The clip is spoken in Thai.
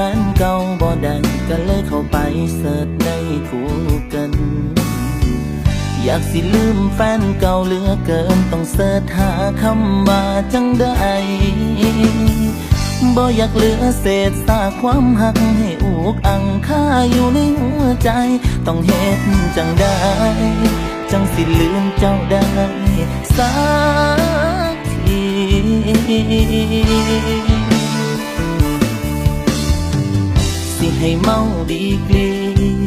แฟนเก่าบ่ได้ก็เลยเข้าไปเสิร์ชในกูเกิลอยากสิลืมแฟนเก่าเหลือเกิน ต้องเสิร์ชหาคำว่าจังได้บ่อยากเหลือเศษซากความหักให้อุกอังค่าอยู่ในหัวใจ ต้องเฮ็ดจังได้ จังสิลืมเจ้าได้สักที ให้เมาดีกรี ไปอีกกี่